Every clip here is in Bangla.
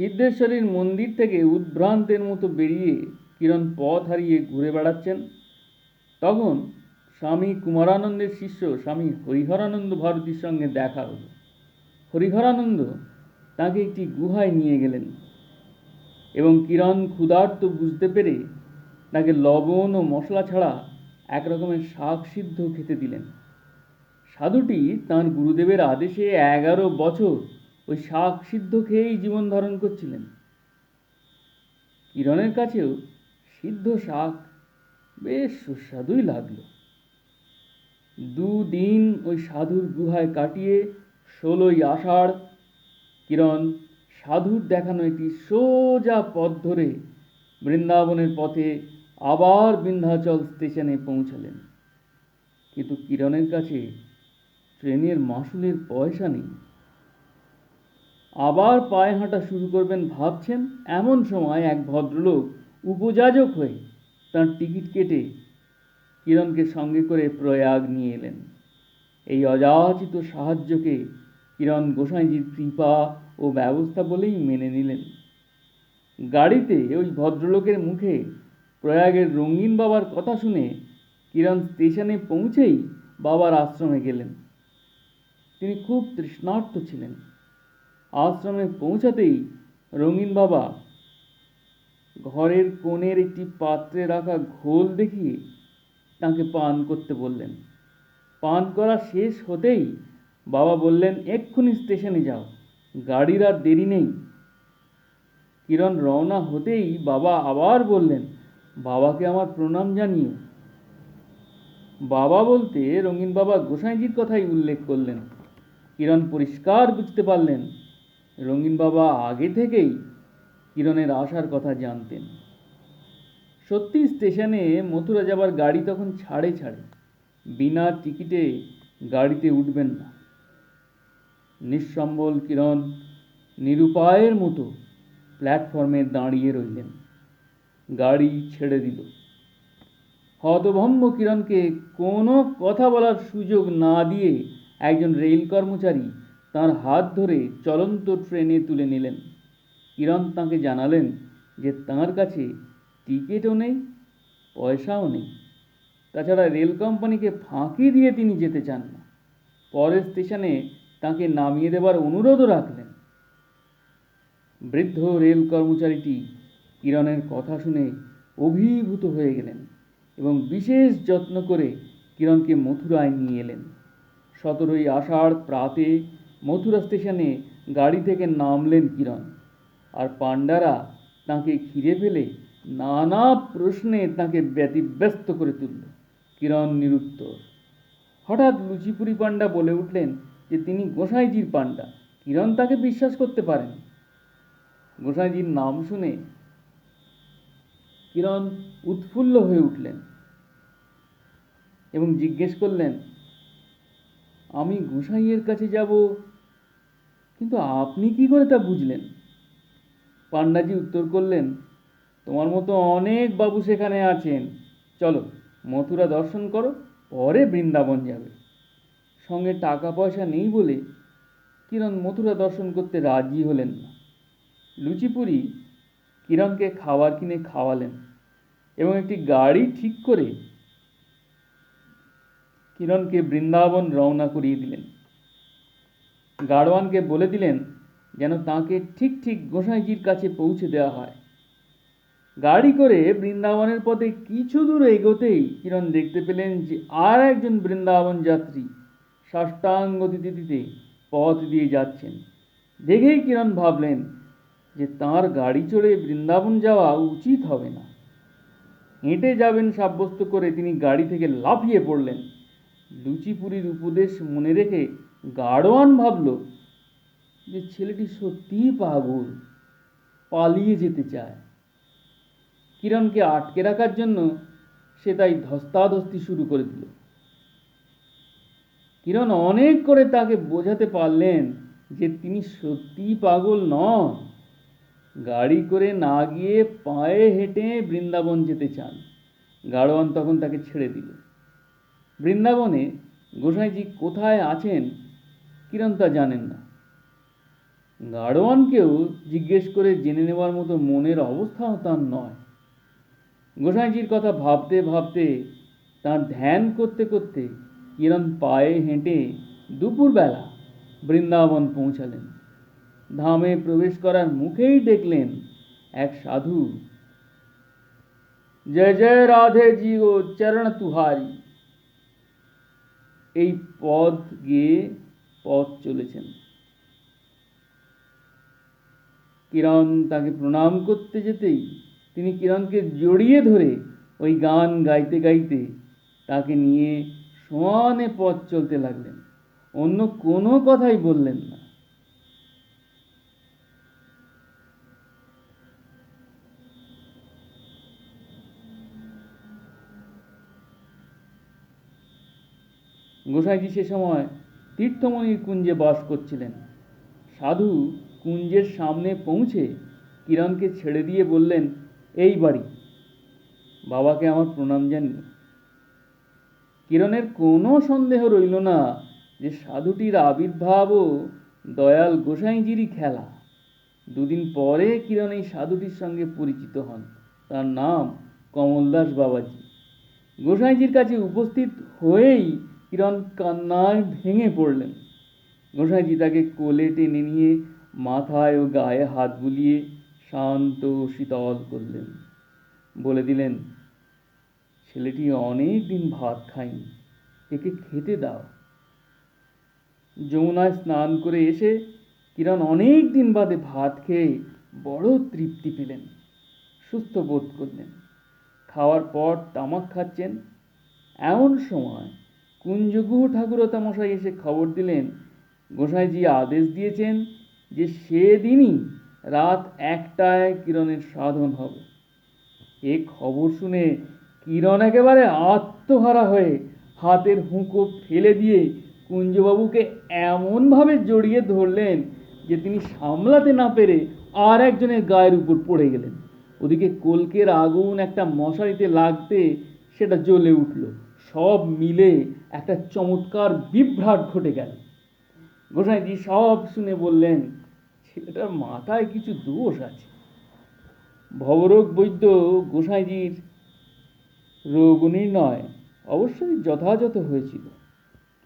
সিদ্ধেশ্বরীর মন্দির থেকে উদ্ভ্রান্তের মতো বেরিয়ে কিরণ পথ হারিয়ে ঘুরে বেড়াচ্ছেন। তখন স্বামী কুমারানন্দের শিষ্য স্বামী হরিহরানন্দ ভারতীর সঙ্গে দেখা হলো। হরিহরানন্দ তাকে একটি গুহায় নিয়ে গেলেন এবং কিরণ ক্ষুধার্ত বুঝতে পেরে তাকে লবণ ও মশলা ছাড়া এক রকমের শাক সিদ্ধ খেতে দিলেন। সাধুটি তাঁর গুরুদেবের আদেশে এগারো বছর ওই শাক সিদ্ধ খেয়েই জীবন ধারণ করছিলেন। কিরণের কাছেও সিদ্ধ শাক বেশ সুস্বাদুই লাগল। দুদিন ওই সাধুর গুহায় কাটিয়ে ষোলোই আষাঢ় কিরণ সাধুর দেখানো একটি সোজা পথ ধরে বৃন্দাবনের পথে আবার বিন্ধ্যাচল স্টেশনে পৌঁছালেন। কিন্তু কিরণের কাছে ট্রেনের মাসুলের পয়সা নেই। আবার পায়ে হাঁটা শুরু করবেন ভাবছেন, এমন সময় এক ভদ্রলোক উপযাজক হয়ে তার টিকিট কেটে কিরণকে সঙ্গে করে প্রয়াগ নিয়ে এলেন। এই অযাচিত সাহায্যকে কিরণ গোসাইজির কৃপা ও ব্যবস্থা বলেই মেনে নিলেন। গাড়িতে ওই ভদ্রলোকের মুখে প্রয়াগের রঙিন বাবার কথা শুনে কিরণ স্টেশনে পৌঁছেই বাবার আশ্রমে গেলেন। তিনি খুব তৃষ্ণার্থ ছিলেন। আশ্রমে পৌঁছাতেই রঙিন বাবা ঘরের কোণের একটি পাত্রে রাখা ঘোল দেখিয়ে তাকে পান করতে বললেন। পান করা শেষ হতেই বাবা বললেন, এক্ষুনি স্টেশনে যাও, গাড়ির আর দেরি নেই। কিরণ রওনা হতেই বাবা আবার বললেন, বাবাকে আমার প্রণাম জানিও। বাবা বলতে রঙিন বাবা গোসাইজির কথাই উল্লেখ করলেন। কিরণ পরিষ্কার বুঝতে পারলেন রঙিন বাবা আগে থেকেই কিরণের আসার কথা জানতেন। সত্যি স্টেশনে মথুরা যাবার গাড়ি তখন ছাড়ে ছাড়ে, বিনা টিকিটে গাড়িতে উঠবেন না। নিঃসম্বল কিরণ নিরুপায়ের মতো প্ল্যাটফর্মে দাঁড়িয়ে রইলেন। গাড়ি ছেড়ে দিল। হতভম্ব কিরণকে কোনো কথা বলার সুযোগ না দিয়ে একজন রেল কর্মচারী তার হাত ধরে চলন্ত ট্রেনে তুলে নিলেন। কিরণ তাঁকে জানালেন যে তাঁর কাছে টিকিটও নেই, পয়সাও নেই। তাছাড়া রেল কোম্পানিকে ফাঁকি দিয়ে তিনি যেতে চান না। পরের স্টেশনে তাকে নামিয়ে দেবার অনুরোধও রাখলেন। বৃদ্ধ রেল কর্মচারীটি কিরণের কথা শুনে অভিভূত হয়ে গেলেন এবং বিশেষ যত্ন করে কিরণকে মথুরায় নিয়ে এলেন। সতেরোই আষাঢ় প্রাতে মথুরা স্টেশনে গাড়ি থেকে নামলেন কিরণ। আর পাণ্ডারা তাকে ঘিরে ফেলে নানা প্রশ্নে তাকে ব্যতিব্যস্ত করে তুলল। কিরণ নিরুত্তর। হঠাৎ লুচিপুরি পাণ্ডা বলে উঠলেন যে তিনি গোসাইজির পাণ্ডা। কিরণ তাকে বিশ্বাস করতে পারেন। গোসাইজির নাম শুনে কিরণ উৎফুল্ল হয়ে উঠলেন এবং জিজ্ঞেস করলেন, আমি গোসাইয়ের কাছে যাব কিন্তু আপনি কি করে তা বুঝলেন? পান্ডাজি উত্তর করলেন, তোমার মতো অনেক বাবু সেখানে আছেন। চলো, মথুরা দর্শন করো, পরে বৃন্দাবন যাবে। সঙ্গে টাকা পয়সা নেই বলে কিরণ মথুরা দর্শন করতে রাজি হলেন না। লুচিপুরি কিরণকে খাবার কিনে খাওয়ালেন এবং একটি গাড়ি ঠিক করে কিরণকে বৃন্দাবন রওনা করিয়ে দিলেন। গাড়োয়ানকে বলে দিলেন যেন তাকে ঠিক ঠিক গোসাইজির কাছে পৌঁছে দেওয়া হয়। গাড়ি করে বৃন্দাবনের পথে কিছু দূর এগোতেই কিরণ দেখতে পেলেন যে আর একজন বৃন্দাবন যাত্রী সাষ্টাঙ্গ দিতে পথ দিয়ে যাচ্ছেন। দেখেই কিরণ ভাবলেন যে তার গাড়ি চড়ে বৃন্দাবন যাওয়া উচিত হবে না। হেঁটে যাবেন সাব্যস্ত করে তিনি গাড়ি থেকে লাফিয়ে পড়লেন। লুচিপুরির উপদেশ মনে রেখে গাড়োয়ান ভাবল যে ছেলেটি সত্যিই পাগল, পালিয়ে যেতে চায়। কিরণকে আটকে রাখার জন্য সে তাই ধস্তাধস্তি শুরু করে দিল। কিরণ অনেক করে তাকে বোঝাতে পারলেন যে তিনি সত্যিই পাগল নন। গাড়ি করে না গিয়ে পায়ে হেঁটে বৃন্দাবন যেতে চান। গাড়োয়ান তখন তাকে ছেড়ে দিল। বৃন্দাবনে গোসাইজি কোথায় আছেন কিরণ তা জানেন না। গাড়োয়ানকেও জিজ্ঞেস করে জেনে নেওয়ার মতো মনের অবস্থাও তার নয়। গোসাইজির কথা ভাবতে ভাবতে, তার ধ্যান করতে করতে কিরণ পায়ে হেঁটে দুপুরবেলা বৃন্দাবন পৌঁছালেন। ধামে প্রবেশ করার মুখেই দেখলেন এক সাধু। জয় জয় রাধে জি ও চরণ তুহারি। এই পথ গিয়ে পথ চলেছেন। কিরণ তাকে প্রণাম করতে যেতেই তিনি কিরণকে জড়িয়ে ধরে ওই গান গাইতে গাইতে তাকে নিয়ে সমানে পথ চলতে লাগলেন, অন্য কোনো কথাই বললেন না। গোসাইজি সে সময় তীর্থমণির কুঞ্জে বাস করছিলেন। সাধু কুঞ্জের সামনে পৌঁছে কিরণকে ছেড়ে দিয়ে বললেন, এই বাড়ি, বাবাকে আমার প্রণাম জানিও কিরণের কোনো সন্দেহ রইল না যে সাধুটির আবির্ভাবও দয়াল গোসাইজিরই খেলা। দুদিন পরে কিরণ এই সাধুটির সঙ্গে পরিচিত হন। তার নাম কমলদাস বাবাজি। গোসাইজির কাছে উপস্থিত হয়েই কিরণ কান্নায় ভেঙে পড়লেন। গোসাইজি তাকে কোলে টেনে নিয়ে মাথায় ও গায়ে হাত বুলিয়ে শান্ত শীতল করলেন। বলে দিলেন, ছেলেটি অনেক দিন ভাত খায়নি, একে খেতে দাও। যমুনায় স্নান করে এসে কিরণ অনেক দিন বাদে ভাত খেয়ে বড় তৃপ্তি পেলেন সুস্থ বোধ করলেন। খাওয়ার পর তামাক খাচ্ছেন, এমন সময় কুঞ্জগুহ ঠাকুরতা মশাই এসে খবর দিলেন? গোসাইজি আদেশ দিয়েছেন যে সেদিনই রাত একটায় কিরণের সাধন হবে। এ খবর শুনে কিরণ একেবারে আত্মহারা হয়ে হাতের হুঁকো ফেলে দিয়ে কুঞ্জবাবুকে এমনভাবে জড়িয়ে ধরলেন যে তিনি সামলাতে না পেরে আর একজনের গায়ের উপর পড়ে গেলেন। ওদিকে কলকের আগুন একটা মশারিতে লাগতে সেটা জ্বলে উঠল। সব মিলে একটা চমৎকার বিভ্রাট ঘটে গেল। গোসাইজি সব শুনে বললেন, ছেলেটার মাথায় কিছু দোষ আছে। ভবরোগ বৈদ্য গোসাইজির রোগ নির্ণয় অবশ্যই যথাযথ হয়েছিল,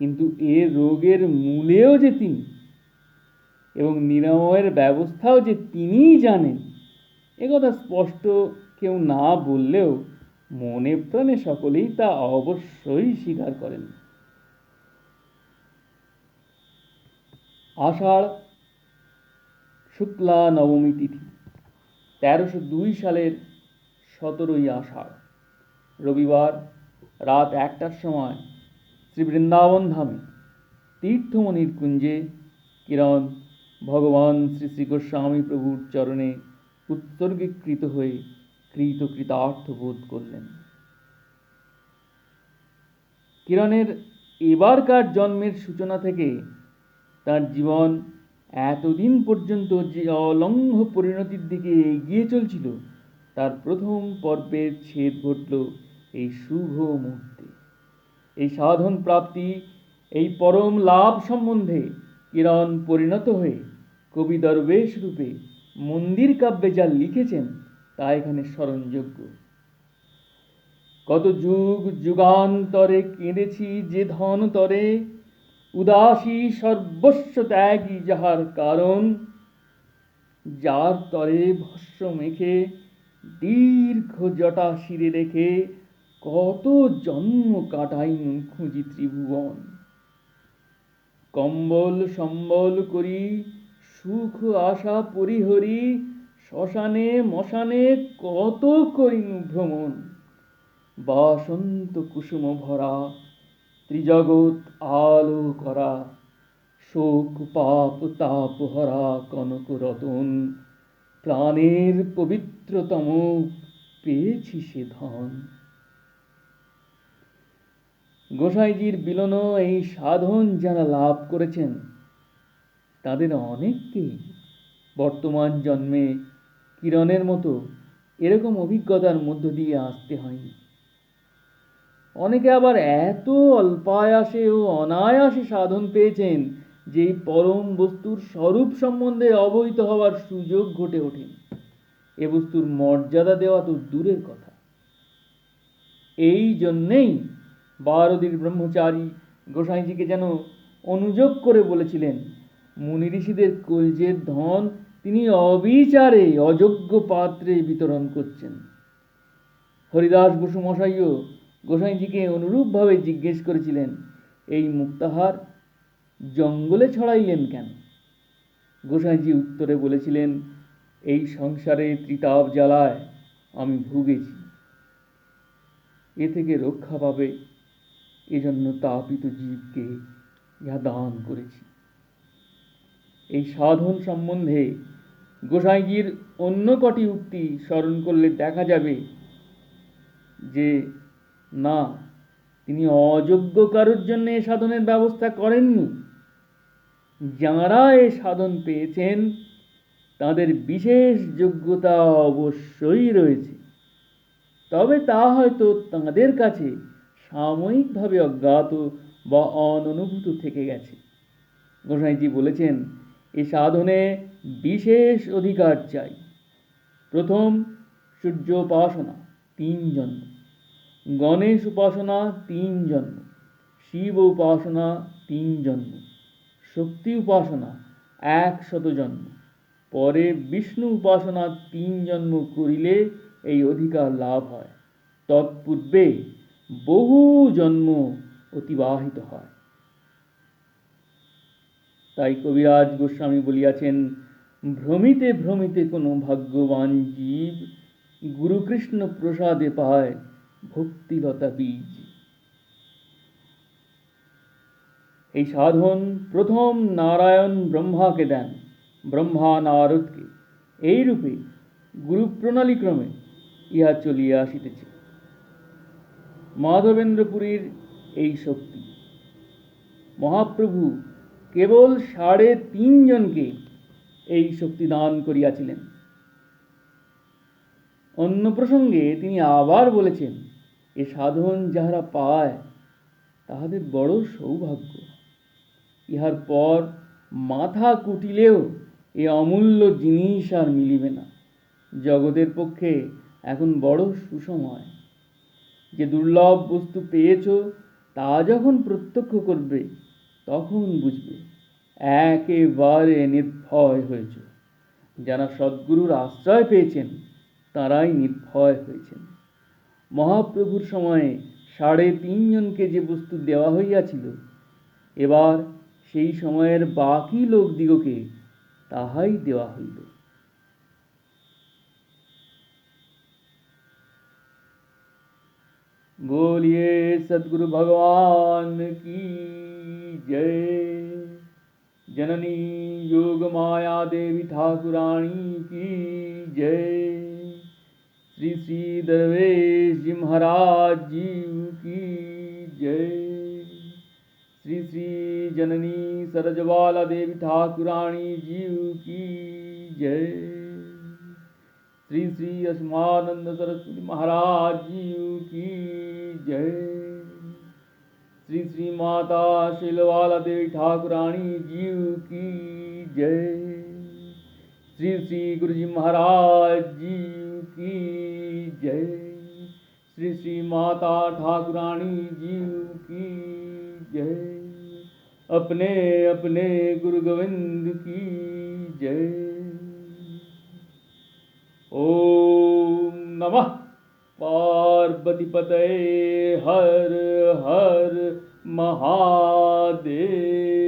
কিন্তু এ রোগের মূলেও যে তিনি এবং নিরাময়ের ব্যবস্থাও যে তিনিই জানেন একথা স্পষ্ট কেউ না বললেও মনে প্রাণে সকলেই তা অবশ্যই স্বীকার করেন। আষাঢ় শুক্লা নবমী তিথি, তেরোশো দুই সালের সতেরোই আষাঢ়। রবিবার রাত একটার সময় শ্রী বৃন্দাবন ধামে তীর্থমণির কুঞ্জে কিরণ ভগবান শ্রী শ্রী গোস্বামী প্রভুর চরণে উৎসর্গীকৃত হয়ে কৃত কৃতার্থ বোধ করলেন। কিরণের এবারকার জন্মের সূচনা থেকে তার জীবন এতদিন পর্যন্ত যে অলঙ্ঘ পরিণতির দিকে এগিয়ে চলছিল, তার প্রথম পর্বের ছেদ ঘটল এই শুভ মুহূর্তে। এই সাধন প্রাপ্তি, এই পরম লাভ সম্বন্ধে কিরণ পরিণত হয়ে কবি দরবেশ রূপে মন্দির কাব্যে যা লিখেছেন তা এখানে স্মরণযোগ্য। কত যুগ যুগান্তরে কেঁদেছি যে ধন তরে, উদাসী সর্বস্ব ত্যাগী যাহার কারণ, যার তরে ভস্য মেখে, দীর্ঘ জটা শিরে রেখে কত জন্ম কাটাইন খুঁজি ত্রিভুবন। কম্বল সম্বল করি, সুখ আশা পরিহরি শ্মশানে, মশানে কত করিনু ভ্রমণ? বাসন্ত কুসুম ভরা, ত্রিজগৎ আলো করা, শোক, পাপ, তাপ হরা কনক রতন। প্রাণের পবিত্রতম পেয়েছি সে ধন। গোসাইজির বিলন এই সাধন যারা লাভ করেছেন, তাদের অনেককেই বর্তমান জন্মে কিরণের মতো এরকম অভিজ্ঞতার মধ্য দিয়ে আসতে হয়নি। অনেকে আবার এত অল্পায়াসে ও অনায়াসে সাধন পেয়েছেন যে পরম বস্তুর স্বরূপ সম্বন্ধে অবহিত হওয়ার সুযোগ ঘটে ওঠেনি এ বস্তুর মর্যাদা দেওয়া তো দূরের কথা। এই জন্যেই বারদির ব্রহ্মচারী গোসাইজিকে যেন অনুযোগ করে বলেছিলেন মুনি ঋষিদের কলজের ধন তিনি অবিচারে অযোগ্য পাত্রে বিতরণ করছেন। হরিদাস বসু মশাইও গোসাইজিকে অনুরূপভাবে জিজ্ঞেস করেছিলেন, এই মুক্তাহার জঙ্গলে ছড়াইলেন কেন? গোসাইজি উত্তরে বলেছিলেন, এই সংসারে ত্রিতাপ জ্বালায় আমি ভুগেছি। এ থেকে রক্ষা পাবে এজন্য তাপিত জীবকে ইহা দান করেছি। এই সাধন সম্বন্ধে গোসাইজির অন্য কটি উক্তি স্মরণ করলে দেখা যাবে যে, না, তিনি অযোগ্য কারোর জন্য এ সাধনের ব্যবস্থা করেননি। যাঁরা এ সাধন পেয়েছেন, তাদের বিশেষ যোগ্যতা অবশ্যই রয়েছে। তবে তা হয়তো তাঁদের কাছে সাময়িকভাবে অজ্ঞাত বা অননুভূত থেকে গেছে। গোসাইজি বলেছেন এ সাধনে বিশেষ অধিকার চাই। প্রথম সূর্য উপাসনা, তিন জন্ম। গণেশ উপাসনা, তিন জন্ম। শিব উপাসনা, তিন জন্ম। শক্তি উপাসনা এক শত জন্ম। পরে বিষ্ণু উপাসনা, তিন জন্ম করিলে এই অধিকার লাভ হয়। তৎপূর্বে বহু জন্ম অতিবাহিত হয়। তাই কবিরাজ গোস্বামী বলিয়াছেন, ভ্রমিতে ভ্রমিতে কোনো ভাগ্যবান জীব গুরুকৃষ্ণ প্রসাদে পায় ভক্তিলতা বীজ। এই সাধন প্রথম নারায়ণ ব্রহ্মাকে দেন, ব্রহ্মা নারদকে। এইরূপে গুরুপ্রণালীক্রমে ইহা চলিয়া আসিতেছে। মাধবেন্দ্রপুরীর এই শক্তি। মহাপ্রভু কেবল সাড়ে তিনজনকে এই শক্তি দান করিয়াছিলেন। অন্য প্রসঙ্গে তিনি আবার বলেছেন, এ সাধন যাহারা পায়, তাহাদের বড় সৌভাগ্য। ইহার পর মাথা কুটিলেও এ অমূল্য জিনিস আর মিলিবে না। জগতের পক্ষে এখন বড় সুসময়। যে দুর্লভ বস্তু পেয়েছ, তা যখন প্রত্যক্ষ করবে তখন বুঝবে, একেবারে নির্ভয় হয়েছ। যারা সদ্গুরুর আশ্রয় পেয়েছেন, তারাই নির্ভয় হয়েছেন। মহাপ্রভুর সময়ে সাড়ে তিনজনকে যে বস্তু দেওয়া হইয়াছিল, এবার সেই সময়ের বাকি লোকদিগকে তাহাই দেওয়া হইল। बोलिए सदगुरु भगवान की जय। जननी योग माया देवी ठाकुरानी की जय। श्री श्री दरवेश जी महाराज जी की जय। श्री श्री जननी सरजवाला देवी ठाकुरानी जी की जय। श्री श्री अस्मानंद सरस्वती महाराज जी की जय। श्री श्री माता शिलवाला देवी ठाकुरानी जी की जय। श्री श्री गुरु जी महाराज जी की जय। श्री श्री माता ठाकुरानी जी की जय। अपने अपने गुरु गोविंद की जय। ओम नमः। पार्वतीपतये हर हर महादेव।